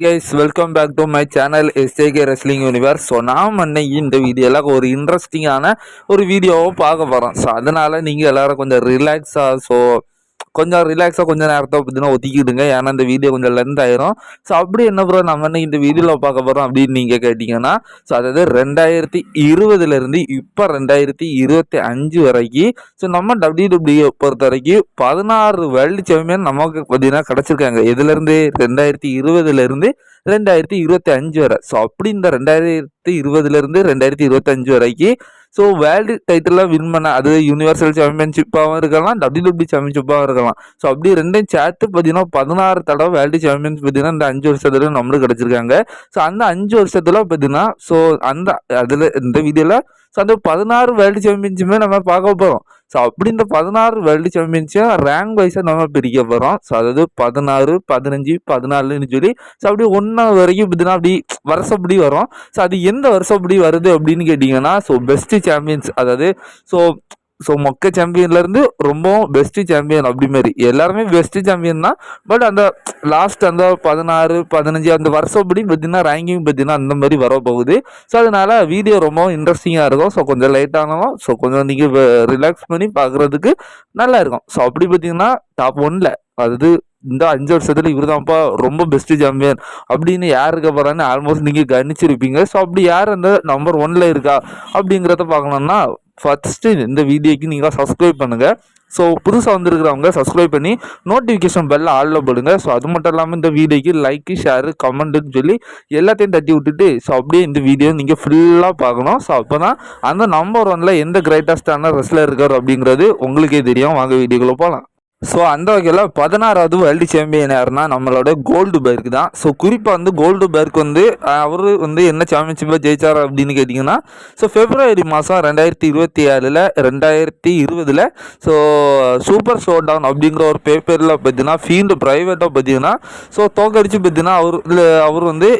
Guys welcome back to my channel SAK wrestling universe so நாம் அன்னைக்கு இந்த வீடியோவில் ஒரு இன்ட்ரெஸ்டிங்கான ஒரு வீடியோவை பார்க்க போகிறோம் ஸோ அதனால் நீங்கள் எல்லோரும் கொஞ்சம் ரிலாக்ஸாக ஸோ கொஞ்சம் ரிலாக்ஸாக கொஞ்சம் நேரத்தை பார்த்தீங்கன்னா ஒதுக்கிடுங்க. ஏன்னா இந்த வீடியோ கொஞ்சம் லென்த் ஆயிரும். ஸோ அப்படி என்ன ப்ரோ நம்ம என்ன இந்த வீடியோவில் பார்க்க போகிறோம் அப்படின்னு நீங்கள் கேட்டிங்கன்னா ஸோ அதாவது ரெண்டாயிரத்தி இருபதுலேருந்து இப்போ ரெண்டாயிரத்தி இருபத்தி அஞ்சு வரைக்கும் ஸோ நம்ம டபிள்யூ பொறுத்த வரைக்கும் பதினாறு வேர்ல்டு சாம்பியன் நமக்கு பார்த்தீங்கன்னா கிடச்சிருக்காங்க. இதுலேருந்து ரெண்டாயிரத்தி இருபதுலேருந்து ரெண்டாயிரத்தி இருபத்தி அஞ்சு வரை. ஸோ அப்படி இந்த ரெண்டாயிரத்தி இருபதுலேருந்து ரெண்டாயிரத்தி இருபத்தஞ்சு வரைக்கும் ஸோ வேர்ல்டு டைட்டிலாக வின் பண்ண அது யூனிவர்சல் சாம்பியன்ஷிப்பாகவும் இருக்கலாம் டபிள்யூடபிள்யூ சாம்பியன்ஷிப்பாகவும் இருக்கலாம். ஸோ அப்படி ரெண்டையும் சேர்த்து பார்த்தீங்கன்னா பதினாறு தடவை வேர்ல்டு சாம்பியன்ஸ் பார்த்தீங்கன்னா இந்த அஞ்சு வருஷத்துல நம்மளுக்கு கிடச்சிருக்காங்க. ஸோ அந்த அஞ்சு வருஷத்துல பார்த்தீங்கன்னா ஸோ அந்த அதில் இந்த வீடியோவில் ஸோ அந்த பதினாறு வேர்ல்டு சாம்பியன்ஷிப்பே நம்ம பார்க்க போகிறோம் ஸோ அப்படி இந்த பதினாறு வேர்ல்டு சாம்பியன்ஷிப் ரேங்க் வைஸாக நம்ம பிரிக்க போகிறோம் ஸோ அதாவது பதினாறு பதினஞ்சு பதினாலுன்னு சொல்லி ஸோ அப்படி ஒன்றா வரைக்கும் இப்படின்னா அப்படி வருஷப்படி வரும். ஸோ அது எந்த வருஷப்படி வருது அப்படின்னு கேட்டிங்கன்னா ஸோ பெஸ்ட்டு சாம்பியன்ஸ் அதாவது ஸோ ஸோ மொக்க சாம்பியன்லேருந்து ரொம்பவும் பெஸ்ட்டு சாம்பியன் அப்படி மாதிரி எல்லாருமே பெஸ்ட்டு சாம்பியன் தான். பட் அந்த லாஸ்ட் அந்த பதினாறு பதினஞ்சு அந்த வருஷப்படி பார்த்தீங்கன்னா ரேங்கிங் பார்த்தீங்கன்னா அந்த மாதிரி வர போகுது. ஸோ அதனால் வீடியோ ரொம்பவும் இன்ட்ரெஸ்டிங்காக இருக்கும். ஸோ கொஞ்சம் லைட்டானாலும் ஸோ கொஞ்சம் நீங்கள் ரிலாக்ஸ் பண்ணி பார்க்குறதுக்கு நல்லா இருக்கும். ஸோ அப்படி பார்த்தீங்கன்னா டாப் ஒன்ல அது இந்த அஞ்சு வருஷத்துல இவர் தான்ப்பா ரொம்ப பெஸ்ட் சாம்பியன் அப்படின்னு யார் இருக்க போறான்னு ஆல்மோஸ்ட் நீங்க கணிச்சிருப்பீங்க. ஸோ அப்படி யார் அந்த நம்பர் ஒன்ல இருக்கா அப்படிங்கிறத பார்க்கணும்னா ஃபஸ்ட்டு இந்த வீடியோக்கு நீங்கள் சப்ஸ்கிரைப் பண்ணுங்கள் ஸோ புதுசாக வந்திருக்கிறவங்க சப்ஸ்கிரைப் பண்ணி நோட்டிஃபிகேஷன் பெல்ல ஆளில் போடுங்க. ஸோ அது மட்டும் இல்லாமல் இந்த வீடியோக்கு லைக்கு ஷேரு கமெண்ட்டுன்னு சொல்லி எல்லாத்தையும் தட்டி விட்டுட்டு ஸோ அப்படியே இந்த வீடியோ நீங்கள் ஃபுல்லாக பார்க்கணும். ஸோ அப்போ தான் அந்த நம்பர் ஒனில் எந்த கிரேட்டஸ்டான ரெஸ்லர் இருக்கார் அப்படிங்கிறது உங்களுக்கே தெரியும். வாங்க வீடியோக்குள்ளே போகலாம் ஸோ அந்த வகையில் பதினாறாவது வேர்ல்டு சாம்பியன் யாருன்னா நம்மளோட கோல்டு பேர்க் தான். ஸோ குறிப்பாக வந்து கோல்டு பேர்க் வந்து அவர் வந்து என்ன சாம்பியன்ஷிப்பாக ஜெயிச்சார் அப்படின்னு கேட்டிங்கன்னா ஸோ பிப்ரவரி மாதம் ரெண்டாயிரத்தி இருபத்தி ஏழில் ரெண்டாயிரத்தி இருபதில் ஸோ சூப்பர் ஷோ டவுன் அப்படிங்கிற ஒரு பேப்பரில் பார்த்தீங்கன்னா ஃபீல்டு ப்ரைவேட்டாக பார்த்தீங்கன்னா ஸோ தோக்கடிச்சு பார்த்தீங்கன்னா அவர் இதில் அவர் வந்து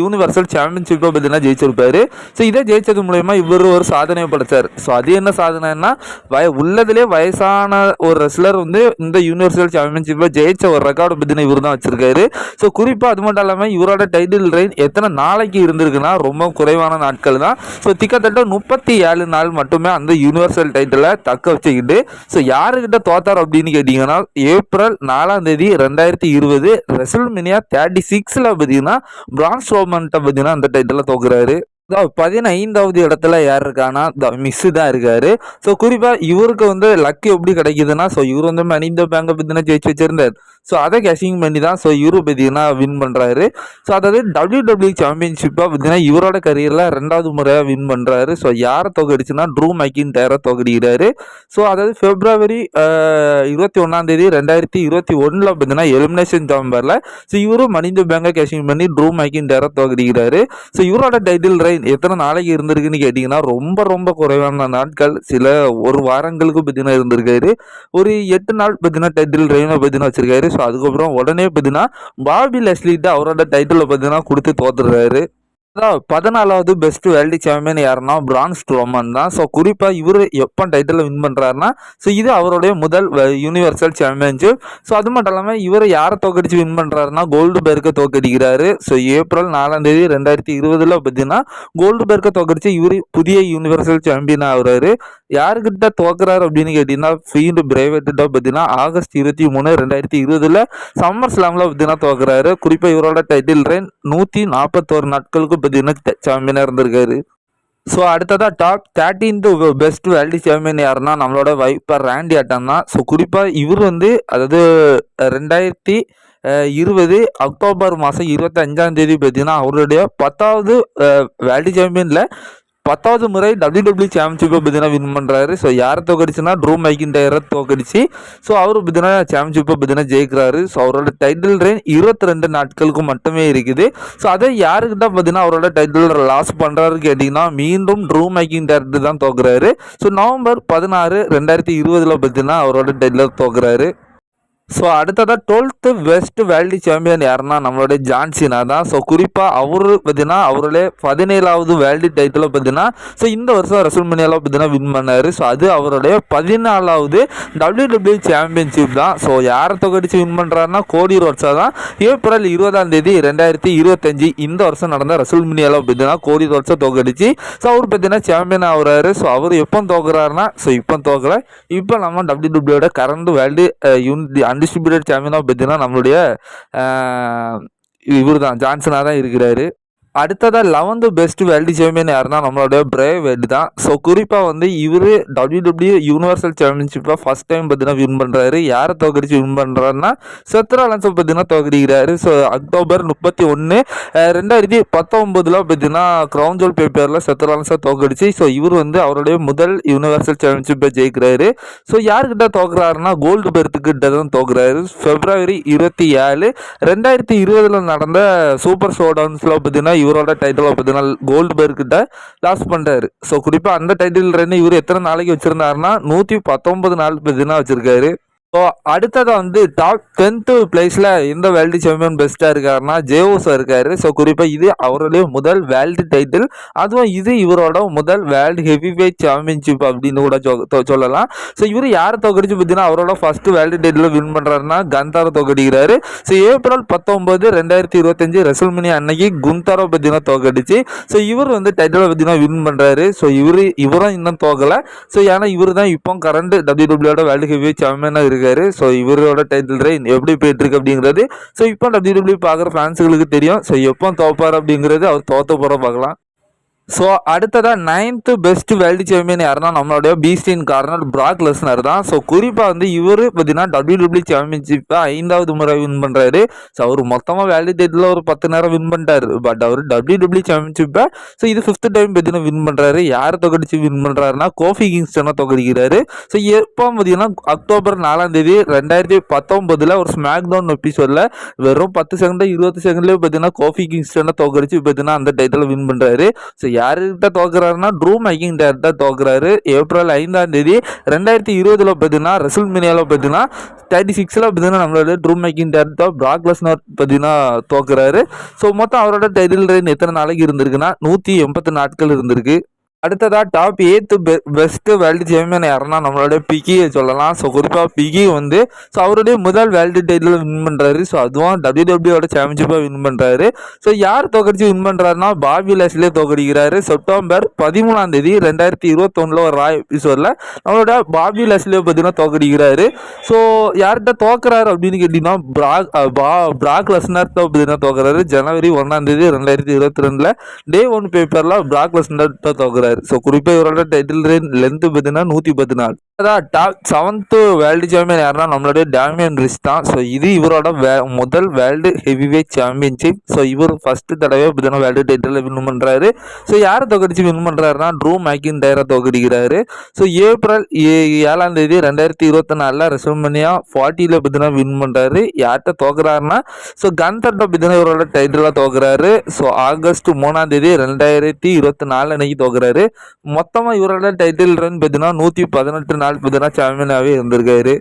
யூனிவர்சல் சாம்பியன்ஷிப்பை பார்த்தீங்கன்னா ஜெயிச்சிருப்பார். ஸோ இதை ஜெயிச்சது மூலயமா இவர் ஒரு சாதனையை படைத்தார் ஸோ அது என்ன சாதனைன்னா வய உள்ளதுலேயே வயசான ஒரு ரெஸ்லர் வந்து இந்த யூனிவர்சல் சாம்பியன்ஷிப்பில் ஜெயிச்ச ஒரு ரெக்கார்டு பார்த்தீங்கன்னா இவர் தான் வச்சிருக்காரு. ஸோ குறிப்பாக அது மட்டும் இல்லாமல் இவரோட டைட்டில் ரெயின் எத்தனை நாளைக்கு இருந்திருக்குன்னா ரொம்ப குறைவான நாட்கள் தான். ஸோ திக்கத்தட்ட முப்பத்தி ஏழு நாள் மட்டுமே அந்த யூனிவர்சல் டைட்டிலை தக்க வச்சுக்கிட்டு ஸோ யாருக்கிட்ட தோத்தார் அப்படின்னு கேட்டிங்கன்னா ஏப்ரல் நாலாம் தேதி ரெண்டாயிரத்தி இருபது ரெசல்மினியா தேர்ட்டி சிக்ஸில் பார்த்தீங்கன்னா பிரான்ஸ் ரோமன்ட்ட பார்த்தீங்கன்னா அந்த டைட்டிலை தோக்குறாரு. பதினைந்தாவது இடத்துல யார் இருக்கானா மிஸ்ஸு தான் இருக்காரு. ஸோ குறிப்பாக இவருக்கு வந்து லக் எப்படி கிடைக்குதுன்னா ஸோ இவர் வந்து மனித பேங்கை பற்றினா ஜெயிச்சு வச்சிருந்தார். ஸோ அதை கேஷிங் பண்ணி தான் ஸோ இவரு பார்த்தீங்கன்னா வின் பண்ணுறாரு ஸோ அதாவது டபிள்யூ டபிள்யூ சாம்பியன்ஷிப்பாக பார்த்தீங்கன்னா இவரோட கரியரில் ரெண்டாவது முறையாக வின் பண்ணுறாரு ஸோ யாரை தோக்கடிச்சுன்னா ட்ரூ மைக்கின் டயரை தோக்கடிக்கிறாரு. ஸோ அதாவது ஃபெப்ரவரி இருபத்தி ஒன்றாந்தேதி ரெண்டாயிரத்தி இருபத்தி ஒன்றில் பார்த்தீங்கன்னா எலிமினேஷன் சாம்பரில் ஸோ இவரும் மனித பேங்கை கேஷிங் பண்ணி ட்ரூ மைக்கின் டயரை தோக்கடிக்கிறாரு. ஸோ இவரோட டைட்டில் ரை எத்தனை நாளைக்கு இருந்திருக்குன்னு கேட்டிங்கன்னா ரொம்ப ரொம்ப குறைவான நாட்கள். சில ஒரு வாரங்களுக்கு பார்த்தீங்கன்னா இருந்திருக்காரு. ஒரு எட்டு நாள் பார்த்தீங்கன்னா டைட்டில் ரெயினை பார்த்தீங்கன்னா வச்சிருக்காரு. ஸோ அதுக்கப்புறம் உடனே பார்த்தீங்கன்னா பாபி லெஸ்லிட்டு அவரோட டைட்டிலை பார்த்தீங்கன்னா கொடுத்து தோத்துடுறாரு. அதான் பதினாலாவது பெஸ்ட் வேர்ல்டு சாம்பியன் யாருன்னா பிரான்ஸ் ஸ்ட்ரோமன் தான். ஸோ குறிப்பாக இவர் எப்போ டைட்டில் வின் பண்ணுறாருன்னா ஸோ இது அவருடைய முதல் யூனிவர்சல் சாம்பியன்ஷிப் ஸோ அது மட்டும் இல்லாமல் இவர் யாரை தோக்கடிச்சு வின் பண்ணுறாருன்னா கோல்டு பேர்க்கை தோக்கடிக்கிறாரு. ஸோ ஏப்ரல் நாலாம் தேதி ரெண்டாயிரத்தி இருபதில் பார்த்தீங்கன்னா கோல்டு பேர்க்கை தோக்கடிச்சு இவர் புதிய யூனிவர்சல் சாம்பியன் ஆகுறாரு. யாருக்கிட்ட தோக்குறாரு அப்படின்னு கேட்டிங்கன்னா ஃபீல்டு பிரைவேட்டிட்ட பார்த்தீங்கன்னா ஆகஸ்ட் இருபத்தி மூணு ரெண்டாயிரத்தி இருபதில் சம்மர் ஸ்லாமில் பார்த்தீங்கன்னா தோக்குறாரு. குறிப்பாக இவரோட டைட்டில் ரெயின் நூற்றி நாற்பத்தோரு நாட்களுக்கு பார்த்தீங்கன்னா சாம்பியனாக இருந்திருக்காரு. ஸோ அடுத்ததாக top thirteenth best world champion யாருன்னா நம்மளோட வைப்பர் ரேண்டி ஆட்டம் தான். ஸோ குறிப்பாக இவர் வந்து அதாவது ரெண்டாயிரத்தி இருபது அக்டோபர் மாதம் இருபத்தஞ்சாம் தேதி பார்த்தீங்கன்னா அவருடைய பத்தாவது வேர்ல்டு சாம்பியனில் பத்தாவது முறை டபிள்யூ டபிள்யூ சாம்பியன்ஷிப்பை பார்த்தீங்கன்னா வின் பண்ணுறாரு ஸோ யாரை தோக்கடிச்சுன்னா ட்ரூ மைக்கின்டயரை தோக்கடிச்சு. ஸோ அவர் பார்த்தீங்கன்னா சாம்பியன்ஷிப்பை பார்த்தீங்கன்னா ஜெயிக்கிறாரு. ஸோ அவரோட டைட்டில் ரெயின் இருபத்தி ரெண்டு நாட்களுக்கு மட்டுமே இருக்குது. ஸோ அதை யாருக்கிட்ட பார்த்தீங்கன்னா அவரோட டைட்டில் லாஸ் பண்ணுறாரு கேட்டிங்கன்னா மீண்டும் ட்ரூ மைக்கின் தான் தோக்குறாரு. ஸோ நவம்பர் பதினாறு ரெண்டாயிரத்தி இருபதில் பார்த்தீங்கன்னா அவரோட டைட்டில் தோக்குறாரு. ஸோ அடுத்ததாக டுவெல்த்து பெஸ்ட் வேர்ல்டு சாம்பியன் யாருன்னா நம்மளுடைய ஜான்சினா தான். ஸோ குறிப்பாக அவர் பார்த்தீங்கன்னா அவருடைய பதினேழாவது வேர்ல்டு டைட்டில் பார்த்தீங்கன்னா ஸோ இந்த வருஷம் ரசல்மனியாவில் பார்த்தீங்கன்னா வின் பண்ணார். ஸோ அது அவருடைய பதினாலாவது டபிள்யூ சாம்பியன்ஷிப் தான். ஸோ யாரை தொகடிச்சு வின் பண்ணுறாருன்னா கோடி ரோட்ஸா தான். ஏப்ரல் இருபதாம் தேதி ரெண்டாயிரத்தி இருபத்தஞ்சி இந்த வருஷம் நடந்த ரசல்மனியாவில் பார்த்தீங்கன்னா கோடி ரோட்ஸை தோக்கடிச்சு ஸோ அவர் பார்த்தீங்கன்னா சாம்பியன் ஆகுறாரு. ஸோ அவர் எப்போ தோக்குறாருன்னா ஸோ இப்போ தோக்கலை. இப்போ நம்ம W W current world unit undistributed சாம்பியனாக பார்த்தீங்கன்னா நம்மளுடைய இவர் தான் ஜான்சனாக தான் இருக்கிறாரு. அடுத்ததாக லெவன்த்து பெஸ்ட் வேர்ல்டு சாம்பியன் யாருன்னா நம்மளோட பிரேவ் வேர்ல்டு தான். ஸோ குறிப்பாக வந்து இவர் டபிள்யூ டபிள்யூ யூனிவர்சல் சாம்பியன்ஷிப்பை ஃபஸ்ட் டைம் பார்த்தீங்கன்னா வின் பண்ணுறாரு யாரை தோக்கடிச்சு வின் பண்ணுறாருன்னா செத்ராலன்ஸை பார்த்தீங்கன்னா தோக்கடிக்கிறாரு ஸோ அக்டோபர் முப்பத்தி ஒன்று ரெண்டாயிரத்தி பத்தொம்போதில் பார்த்தீங்கன்னா க்ரௌன் ஜோல் பேப்பரில் செத்ராலன்ஸை தோக்கடிச்சு ஸோ இவர் வந்து அவருடைய முதல் யூனிவர்சல் சாம்பியன்ஷிப்பை ஜெயிக்கிறாரு. ஸோ யாருக்கிட்ட தோக்குறாருன்னா கோல்டு பெர்த்துக்கிட்ட தான் தோக்குறாரு. ஃபெப்ரவரி இருபத்தி ஏழு ரெண்டாயிரத்தி இருபதில் நடந்த சூப்பர் ஷோடவுன்ஸில் பார்த்தீங்கன்னா இவரோட டைட்டில் பார்த்தீங்கன்னா கோல்டு பேர்கிட்ட லாஸ் பண்ணுறாரு ஸோ குறிப்பாக அந்த டைட்டில் ரெண்டு இவர் எத்தனை நாளைக்கு வச்சுருந்தாருன்னா நூற்றி பத்தொன்பது நாள் பார்த்தீங்கன்னா வச்சுருக்காரு. ஸோ அடுத்ததாக வந்து டாப் டென்த்து பிளேஸில் எந்த வேர்ல்டு சாம்பியன் பெஸ்ட்டாக இருக்காருன்னா ஜேஓஸாக இருக்கார். ஸோ குறிப்பாக இது அவருடைய முதல் வேர்ல்டு டைட்டில் அதுவும் இது இவரோட முதல் வேர்ல்டு ஹெவி வெயிட் சாம்பியன்ஷிப் அப்படின்னு கூட சொ- சொல்லலாம். ஸோ இவர் யாரை தோக்கடிச்சு பார்த்தீங்கன்னா அவரோட ஃபஸ்ட்டு வேர்ல்டு டைட்டில் வின் பண்ணுறாருன்னா கந்தாரை தோக்கடிக்கிறாரு. ஸோ ஏப்ரல் பத்தொம்போது ரெண்டாயிரத்தி இருபத்தஞ்சு ரெசல்மனி அன்னைக்கு குந்தாரோ பார்த்தீங்கன்னா தோக்கடிச்சு. ஸோ இவர் வந்து டைட்டிலை பார்த்தீங்கன்னா வின் பண்ணுறாரு ஸோ இவர் இவரும் இன்னும் தோக்கலை. ஸோ ஏன்னா இவர் தான் இப்போ கரண்ட் டபிள்யூடபிள்யூட வேர்ல்டு ஹெவி சாம்பியனாக இருக்காரு ஸோ இவரோட டைட்டில் ரைன் எப்படி போயிட்டு இருக்கு அப்படிங்கிறது ஸோ இப்போ டபிள்யூ டபிள்யூ பார்க்குற ஃபேன்ஸுகளுக்கு தெரியும். ஸோ எப்போ தோப்பார் அப்படிங்கிறது அவர் தோத்த போகிற பார்க்கலாம். ஸோ அடுத்ததாக நைன்த்து பெஸ்ட் வேர்ல்டு சாம்பியன் யாருன்னா நம்மளுடைய பீஸ்டின் கார்னர் பிராக் லெஸ்னர் தான். ஸோ குறிப்பாக வந்து இவர் பார்த்தீங்கன்னா டபிள்யூ டபிள்யூ சாம்பியன்ஷிப்பை ஐந்தாவது முறை வின் பண்ணுறாரு ஸோ அவர் மொத்தமாக வேர்ல்டு டேட்டில் ஒரு பத்து நேரம் வின் பண்ணிட்டாரு. பட் அவர் டபிள்யூ டபிள்யூ சாம்பியன்ஷிப்பை ஸோ இது ஃபிஃப்த் டைம் பார்த்தீங்கன்னா வின் பண்ணுறாரு யாரை தொகடிச்சு வின் பண்ணுறாருன்னா கோஃபி கிங்ஸ்டனை தொகடிக்கிறாரு ஸோ எப்போ பார்த்தீங்கன்னா அக்டோபர் நாலாம் தேதி ரெண்டாயிரத்தி பத்தொம்பதில் ஒரு ஸ்மாக் டவுன் எபிசோடில் வெறும் பத்து செகண்ட் இருபது செகண்ட்லேயே பார்த்தீங்கன்னா கோஃபி கிங்ஸ்டனை தோக்கடிச்சு பார்த்தீங்கன்னா அந்த டைட்டில் வின் பண்ணுறாரு ஸோ யாருக்கிட்ட தோக்குறாருன்னா ட்ரூ மேக்கிங் டேரக்டா தோக்குறாரு ஏப்ரல் ஐந்தாம் தேதி ரெண்டாயிரத்தி இருபதுல பார்த்தீங்கன்னா ரெசல் மினியாவில் பார்த்தீங்கன்னா தேர்ட்டி சிக்ஸில் பார்த்தீங்கன்னா நம்மளோட ட்ரூ மேக்கிங் டேரக்டா பிராக் லெஸ்னர் பார்த்தீங்கன்னா தோக்குறாரு ஸோ மொத்தம் அவரோட டைட்டில் ரெயின் எத்தனை நாளைக்கு இருந்திருக்குன்னா நூற்றி எண்பத்து நாட்கள் இருந்திருக்கு. அடுத்ததா top eighth best world champion யாருன்னா நம்மளோட பிகியை சொல்லலாம் ஸோ குறிப்பாக பிகி வந்து ஸோ அவருடைய முதல் வேர்ல்டு டைட்டில் வின் பண்ணுறாரு ஸோ அதுவும் டபிள்யூடபிள்யூட சாம்பியன்ஷிப்பாக வின் பண்ணுறாரு ஸோ யார் தோக்கடிச்சு வின் பண்ணுறாருன்னா பாபி லேஸ்லேயே தோக்கடிக்கிறாரு செப்டம்பர் பதிமூணாம் தேதி ரெண்டாயிரத்தி இருபத்தொன்னில் ஒரு ராய் எபிசோடில் நம்மளோட பாபி லேஸ்லேயே பார்த்தீங்கன்னா தோக்கடிக்கிறாரு ஸோ யார்கிட்ட தோக்குறாரு அப்படின்னு கேட்டிங்கன்னா பிராக் பா பிராக் லெஸ்னர் பார்த்தீங்கன்னா தோக்குறாரு ஜனவரி ஒன்றாம் தேதி ரெண்டாயிரத்தி இருபத்தி ரெண்டில் டே ஒன் பேப்பரில் பிராக் லெஸ்னர் தோக்குறாரு தோக்குறாரு ஸோ குறிப்பாக இவரோட டைட்டில் ரேன் லென்த்து பார்த்தீங்கன்னா நூற்றி பத்து நாள் அதான் டாப் செவன்த்து வேர்ல்டு சாம்பியன் யாருன்னா நம்மளுடைய டேமியன் ரிஸ் தான். ஸோ இது இவரோட வே முதல் world heavy weight championship so இவர் ஃபஸ்ட்டு தடவை பார்த்தீங்கன்னா வேர்ல்டு டைட்டில் வின் பண்ணுறாரு ஸோ யாரை தோக்கடிச்சு வின் பண்ணுறாருன்னா ட்ரூ மேக்கின் டயரை தோக்கடிக்கிறாரு. ஸோ ஏப்ரல் ஏ- ஏழாம் தேதி ரெண்டாயிரத்தி இருபத்தி நாலில் ரெசல்மனியா ஃபார்ட்டியில் பார்த்தீங்கன்னா வின் பண்ணுறாரு யார்கிட்ட தோக்குறாருன்னா ஸோ கன்தர்ட்ட பார்த்தீங்கன்னா இவரோட டைட்டிலாக தோக்குறாரு. ஸோ ஆகஸ்ட் மூணாம் தேதி ரெண்டாயிரத்தி இருபத்தி நாலு அன்னைக்கு தோக்குறாரு. மொத்தமாக இவரோட டைட்டில் ரன் பார்த்தீங்கன்னா நூற்றி பதினெட்டு நாள் பார்த்தீங்கன்னா சாம்பியனாகவே இருந்திருக்காரு.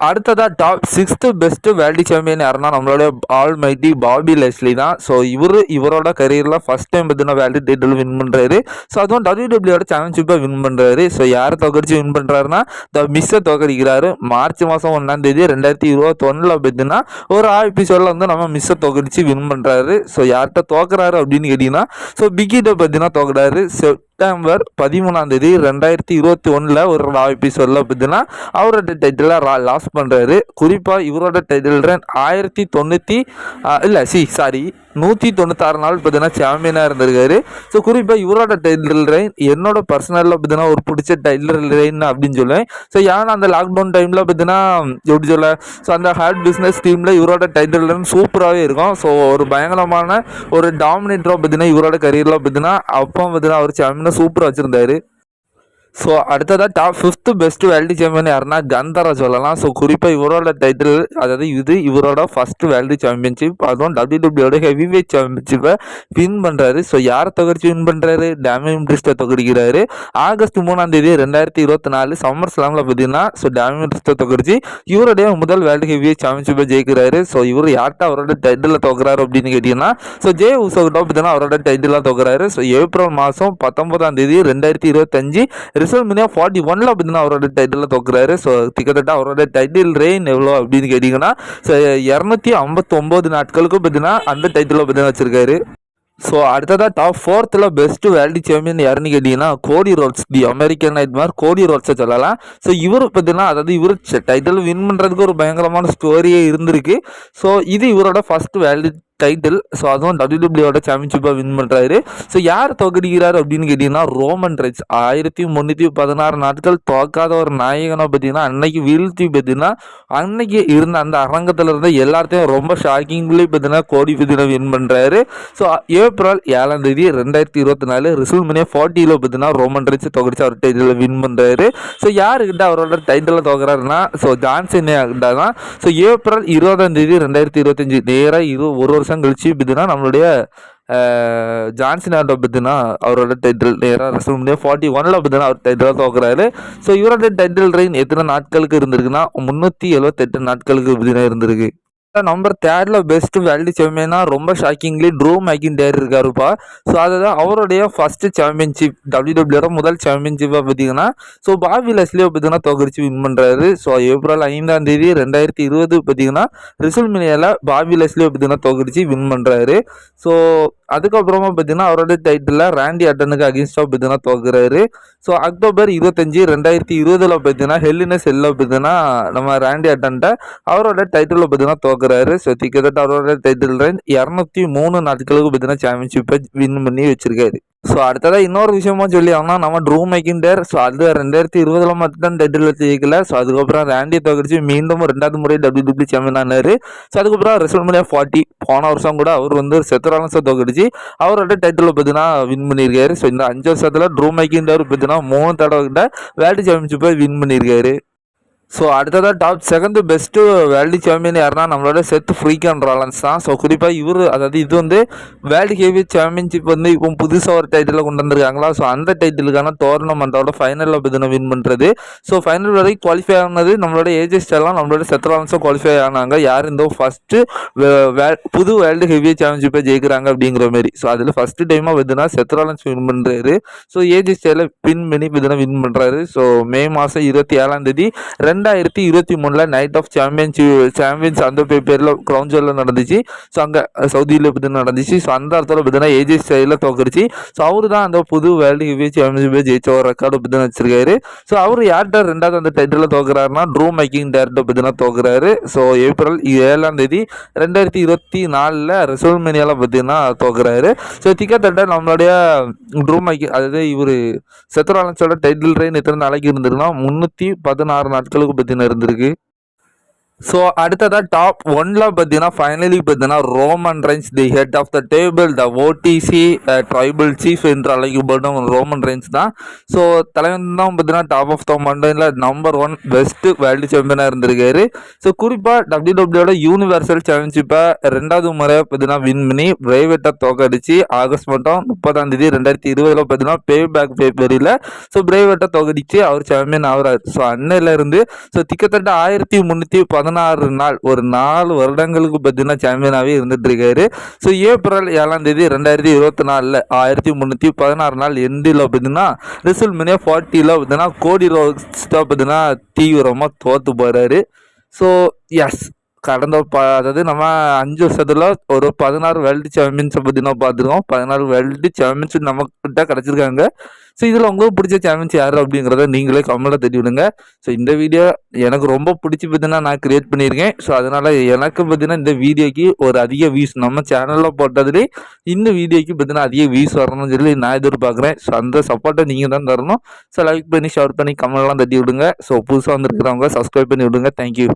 அடுத்ததாக top sixth best world champion யாருன்னா நம்மளோட ஆல் மைட்டி பாபி லெஸ்லி தான். ஸோ இவர் இவரோட கரியரில் ஃபஸ்ட் டைம் பார்த்தீங்கன்னா வேர்ல்டு டைட்டில் வின் பண்ணுறாரு ஸோ அதுவும் டபிள்யூ டபிள்யூட சாம்பியன்ஷிப்பை வின் பண்ணுறாரு ஸோ யாரை தோக்கடிச்சு வின் பண்ணுறாருன்னா த மிஸ்ஸை தோக்கடிக்கிறாரு மார்ச் மாதம் ஒன்றாம் தேதி ரெண்டாயிரத்தி இருபத்தொன்னில் பார்த்தீங்கன்னா ஒரு ஆ எபிசோடில் வந்து நம்ம மிஸ்ஸை தோக்கடிச்சு வின் பண்ணுறாரு ஸோ யார்கிட்ட தோக்குறாரு அப்படின்னு கேட்டிங்கன்னா ஸோ பிகிட்ட பார்த்தீங்கன்னா தோக்குறாரு. செப்டம்பர் பதிமூணாம் தேதி ரெண்டாயிரத்தி இருபத்தி ஒன்றில் ஒரு ரா எபிசோடில் பார்த்தீங்கன்னா அவரோட டைட்டிலை லாஸ் பண்ணுறாரு குறிப்பாக இவரோட டைட்டில் ரன் ஆயிரத்தி தொண்ணூற்றி இல்லை சி சாரி நூற்றி தொண்ணூத்தாறு நாள் பார்த்தீங்கன்னா சாம்பியனாக இருந்திருக்காரு. ஸோ குறிப்பாக இவரோட டைட்டில் ரெயின் என்னோட பர்சனலில் பார்த்தீங்கன்னா ஒரு பிடிச்ச டைட்டில் ரெயின் அப்படின்னு சொல்லுவேன். ஸோ ஏன்னா அந்த லாக்டவுன் டைமில் பார்த்தீங்கன்னா எப்படி சொல்ல ஸோ அந்த ஹார்ட் பிஸ்னஸ் டீமில் இவரோட டைட்டில் ரெயின் சூப்பராகவே இருக்கும். ஸோ ஒரு பயங்கரமான ஒரு டாமினேட்டராக பார்த்தீங்கன்னா இவரோட கரியரில் பார்த்தீங்கன்னா அப்போ பார்த்தீங்கன்னா அவர் சாம்பியனை சூப்பராக வச்சுருந்தாரு. ஸோ அடுத்ததாக top fifth best world champion யாருன்னா கந்தரா சொல்லலாம். ஸோ குறிப்பாக இவரோட டைட்டில் அதாவது இது இவரோட ஃபஸ்ட்டு வேர்ல்டு சாம்பியன்ஷிப் அதுவும் டபிள்யூடபிள்யூட ஹெவி வெயிட் சாம்பியன்ஷிப்பை வின் பண்ணுறாரு ஸோ யாரை தொகுச்சி வின் பண்ணுறாரு டேமியம் பிரிஸ்டை தொகுடிக்கிறாரு ஆகஸ்ட் மூணாம் தேதி ரெண்டாயிரத்தி இருபத்தி நாலு சம்மர் ஸ்லாமில் பார்த்தீங்கன்னா ஸோ டேமியம் பிரிஸ்டை தொகுச்சி இவருடைய முதல் வேர்ல்டு ஹெவி வெயிட் சாம்பியன்ஷிப்பை ஜெயிக்கிறாரு. ஸோ இவர் யார்கிட்ட அவரோட டைட்டில் தொகுறாரு அப்படின்னு கேட்டிங்கன்னா ஸோ ஜே உசோகிட்ட பார்த்தீங்கன்னா அவரோட டைட்டிலாக தொகுறாரு ஸோ ஏப்ரல் மாதம் பத்தொன்பதாம் தேதி ரெண்டாயிரத்தி இருபத்தஞ்சு ரிசல்ட் மினியா ஃபார்ட்டி ஒன்ல பார்த்தீங்கன்னா அவரோட டைட்டிலில் தோக்குறாரு. ஸோ கிட்டத்தட்ட அவரோட டைட்டில் ரெயின் எவ்வளோ அப்படின்னு கேட்டிங்கன்னா ஸோ இரநூத்தி ஐம்பத்தொம்போது நாட்களுக்கும் பார்த்தீங்கன்னா அந்த டைட்டிலில் பார்த்தீங்கன்னா வச்சிருக்காரு. ஸோ அடுத்ததாக டாப் ஃபோர்த்தில் பெஸ்ட் வேர்ல்டு சாம்பியன் யாருன்னு கேட்டிங்கன்னா கோடி ரோல்ஸ் தி அமெரிக்கன் நைட் மாதிரி கோடி ரோல்ஸை சொல்லலாம். ஸோ இவர் பார்த்தீங்கன்னா அதாவது இவர் டைட்டில் வின் பண்ணுறதுக்கு ஒரு பயங்கரமான ஸ்டோரியே இருந்திருக்கு. ஸோ இது இவரோட ஃபஸ்ட் வேர்ல்டு டைட்டில் ஸோ அதுவும் டபிள்யூடபிள்யூட சாம்பியன்ஷிப்பாக வின் பண்ணுறாரு ஸோ யார் தோக்கடிக்கிறார் அப்படின்னு கேட்டிங்கன்னா ரோமன் ரைட்ஸ் ஆயிரத்தி முந்நூற்றி பதினாறு நாட்கள் தோக்காத ஒரு நாயகனை பார்த்தீங்கன்னா அன்னைக்கு வீழ்த்தி பார்த்தீங்கன்னா அன்னைக்கு இருந்த அந்த அரங்கத்தில் இருந்த எல்லாத்தையும் ரொம்ப ஷாக்கிங்லேயே பார்த்தீங்கன்னா கோடி பார்த்தீங்கன்னா வின் பண்ணுறாரு ஸோ ஏப்ரல் ஏழாம் தேதி ரெண்டாயிரத்தி இருபத்தி நாலு ரிசல்ட் மணியே ஃபார்ட்டியில் பார்த்தீங்கன்னா ரோமன் ரைட்ஸ் தோக்கடிச்சு அவர் டைட்டில் வின் பண்ணுறாரு ஸோ யாருக்கிட்ட அவரோட டைட்டில் தோக்குறாருன்னா ஸோ ஜான்சன் தான் ஸோ ஏப்ரல் இருபதாம் தேதி ரெண்டாயிரத்தி இருபத்தஞ்சு நேராக இரு ஒரு வருஷம் கழிச்சு பார்த்தீங்கன்னா நம்மளுடைய ஜான்சன் ஆண்டோ பார்த்தீங்கன்னா அவரோட டைட்டில் நேராக ரசம் ஃபார்ட்டி ஒனில் பார்த்தீங்கன்னா அவர் டைட்டிலாக தோக்குறாரு. ஸோ இவரோட டைட்டில் ரெயின் எத்தனை நாட்களுக்கு இருந்திருக்குன்னா முந்நூற்றி எழுபத்தெட்டு நாட்களுக்கு பார்த்தீங்கன்னா இருந்திருக்கு. நம்பர் தேர்டில் பெஸ்ட் வேல்டு சாம்பியனா ரொம்ப ஷாக்கிங்லி ட்ரூ மேக்கின் டேர் இருக்காருப்பா. ஸோ அதுதான் அவருடைய ஃபர்ஸ்ட் சாம்பியன்ஷிப் டபிள்யூடபிள்யூட முதல் சாம்பியன்ஷிப்பாக பார்த்தீங்கன்னா ஸோ பாபி லெஸ்லியோ பார்த்தீங்கன்னா தோக்கடிச்சு வின் பண்ணுறாரு ஸோ ஏப்ரல் ஐந்தாம் தேதி ரெண்டாயிரத்தி இருபது பார்த்தீங்கன்னா ரிசல்மினியாவில் பாபி லெஸ்லியோ பார்த்தீங்கன்னா தோக்கடிச்சு வின் பண்ணுறாரு ஸோ அதுக்கப்புறமா பார்த்தீங்கன்னா அவரோட டைட்டில் ரேண்டி அட்டனுக்கு அகேன்ஸ்டாக பார்த்தீங்கன்னா தோக்குறாரு. ஸோ அக்டோபர் இருபத்தஞ்சி ரெண்டாயிரத்தி இருபதில் பார்த்தீங்கன்னா ஹெல்லினஸ் எல்லாம் பார்த்தீங்கன்னா நம்ம ரேண்டி அட்டன்ட்ட அவரோட டைட்டிலில் பார்த்தீங்கன்னா தோக்குறாரு. ஸோ கிட்டத்தட்ட அவரோட டைட்டில் ரேஞ்ச் இரநூத்தி மூணு நாட்களுக்கு பார்த்தீங்கன்னா சாம்பியன்ஷிப்பை வின் பண்ணி வச்சிருக்காரு. ஸோ அடுத்ததாக இன்னொரு விஷயமா சொல்லி ஆகணும்னா நம்ம ட்ரூ மேக்கிண்டர் ஸோ அது ரெண்டாயிரத்தி இருபதுல மட்டும் டைட்டில் ஜெயிக்கல. ஸோ அதுக்கப்புறம் ரேண்டி தோக்கடிச்சு மீண்டும் ரெண்டாவது முறை டபிள்யூ டபிள்யூ சாம்பியன் ஆனாரு. ஸோ அதுக்கப்புறம் ரெசல் மீடியா ஃபார்ட்டி போன வருஷம் கூட அவர் வந்து செத்துராலன்ஸை தோக்கடிச்சு அவரோட டைட்டில் பார்த்தீங்கன்னா வின் பண்ணியிருக்காரு ஸோ இந்த அஞ்சு வருஷத்தில் ட்ரூ மேக்கிண்டர் பார்த்தீங்கன்னா மூணு தடவை கிட்ட வேர்ல்டு சாம்பியன்ஷிப்பை வின் பண்ணியிருக்காரு ஸோ அடுத்ததாக top second best world champion யாருன்னா நம்மளோட செத் ஃப்ரீக்கன் ராலன்ஸ் தான். ஸோ குறிப்பாக இவர் அதாவது இது வந்து வேர்ல்டு ஹெவி சாம்பியன்ஷிப் வந்து இப்போ புதுசாக ஒரு டைட்டில் கொண்டு வந்திருக்காங்களா? ஸோ அந்த டைட்டிலுக்கான டோர்னமெண்ட்டோட ஃபைனலில் பார்த்தீங்கன்னா வின் பண்ணுறது ஸோ ஃபைனல் வரைக்கும் குவாலிஃபை ஆனது நம்மளோட ஏஜஸ்டெல்லாம் நம்மளோட செத் ராலன்ஸும் குவாலிஃபை ஆனாங்க. யார் இந்த ஃபஸ்ட்டு புது வேர்ல்டு ஹெவி சாம்பியன்ஷிப்பை ஜெயிக்கிறாங்க அப்படிங்கிற மாதிரி ஸோ அதில் ஃபஸ்ட்டு டைமாக பார்த்தீங்கன்னா செத் ராலன்ஸ் வின் பண்ணுறாரு ஸோ ஏஜஸ் வின் பின் பண்ணி பார்த்தீங்கன்னா வின் பண்ணுறாரு ஸோ மே மாதம் இருபத்தி ஏழாம் தேதி ரெண்டு ரெண்டாயிரத்தி இருபத்தி மூணில் நைட் ஆஃப் சாம்பியன்ஸ் சாம்பியன்ஸ் அந்த பேரில் கிரவுண்ட் ஜோலில் நடந்துச்சு. ஸோ அங்கே சவுதியில் பார்த்தீங்கன்னா நடந்துச்சு. ஸோ அந்த இடத்துல பார்த்தீங்கன்னா ஏஜே ஸ்டைலில் தோக்குறிச்சு ஸோ அவர் தான் அந்த புது வேர்ல்டு ஹெவி சாம்பியன்ஷிப்பை ஜெயிச்ச ஒரு ரெக்கார்டு பார்த்தீங்கன்னா வச்சிருக்காரு. ஸோ அவர் யார்கிட்ட ரெண்டாவது அந்த டைட்டில் தோக்குறாருன்னா ட்ரூ மேக்கிங் டேரக்டர் பார்த்தீங்கன்னா தோக்குறாரு. ஸோ ஏப்ரல் ஏழாம் தேதி ரெண்டாயிரத்தி இருபத்தி நாலில் ரெசல்மேனியாவில் பார்த்தீங்கன்னா தோக்குறாரு. ஸோ திக்கத்தட்ட நம்மளுடைய ட்ரூ மேக்கிங் அதாவது இவர் செத்ராலன்ஸோட டைட்டில் ட்ரெயின் எத்தனை நாளைக்கு இருந்திருக்குன்னா முந்நூற்றி பதினாறு நாட்களுக்கு பற்றின இருந்திருக்கு. ஸோ அடுத்ததாக டாப் ஒன்ல பார்த்தீங்கன்னா ஃபைனலி பார்த்தீங்கன்னா Roman Reigns the head of the table the OTC tribal chief என்று அழைக்கப்படும் ரோமன் ரைன்ஸ் தான். ஸோ தலைவன் தான் பார்த்தீங்கன்னா டாப் ஆஃப் த மண்டனில் நம்பர் ஒன் பெஸ்ட்டு வேர்ல்டு சாம்பியனாக இருந்திருக்காரு. ஸோ குறிப்பாக டபிள்யூ டபிள்யூட யூனிவர்சல் சாம்பியன்ஷிப்பை ரெண்டாவது முறை பார்த்தீங்கன்னா வின் பண்ணி பிரைவேட்டாக தோக்கடிச்சு ஆகஸ்ட் மட்டும் முப்பதாம் தேதி ரெண்டாயிரத்தி இருபதில் பார்த்தீங்கன்னா பே பேக் பேப்பரியில் ஸோ பிரைவேட்டாக தோக்கடிச்சு அவர் சாம்பியன் ஆகிறார். ஸோ அன்னையிலேருந்து ஸோ திக்கத்தட்ட ஆயிரத்தி முந்நூற்றி பதினாறு நாள் ஒரு நாலு வருடங்களுக்கு பார்த்தீங்கன்னா சாம்பியனாகவே இருந்துட்டு இருக்காரு ஸோ ஏப்ரல் ஏழாம் தேதி ரெண்டாயிரத்தி இருபத்தி நாலில் ஆயிரத்தி முந்நூற்றி பதினாறு நாள் எண்டில் பார்த்தீங்கன்னா ரிசல் மினியா ஃபார்ட்டியில் பார்த்தீங்கன்னா கோடி ரோஸ்ட்டாக பார்த்தீங்கன்னா தீவிரமாக தோற்று போகிறாரு ஸோ எஸ் கடந்த ப அதாவது நம்ம அஞ்சு வருஷத்தில் ஒரு பதினாறு வேர்ல்டு சாம்பியன்ஸை பார்த்தீங்கன்னா பார்த்துருக்கோம் பதினாறு வேர்ல்டு சாம்பியன்ஷிப் நம்மக்கிட்ட கிடச்சிருக்காங்க. ஸோ இதில் உங்களுக்கு பிடிச்ச சேனல்ஸ் யார் அப்படிங்கிறத நீங்களே கமெண்ட்டில் தெரிய விடுங்க ஸோ இந்த வீடியோ எனக்கு ரொம்ப பிடிச்சி பார்த்தீங்கன்னா நான் க்ரியேட் பண்ணியிருக்கேன். ஸோ அதனால் எனக்கு பார்த்தீங்கன்னா இந்த வீடியோக்கு ஒரு அதிக வியூஸ் நம்ம சேனலில் போட்டதுலேயே இந்த வீடியோக்கு பார்த்தீங்கன்னா அதிக வியூஸ் வரணும்னு சொல்லி நான் எதிர்பார்க்குறேன். ஸோ அந்த சப்போர்ட்டை நீங்கள் தான் தரணும். ஸோ லைக் பண்ணி ஷேர் பண்ணி கமெண்ட்லாம் தட்டி விடுங்க. ஸோ புதுசாக வந்துருக்கிறவங்க சப்ஸ்கிரைப் பண்ணி விடுங்க. தேங்க்யூ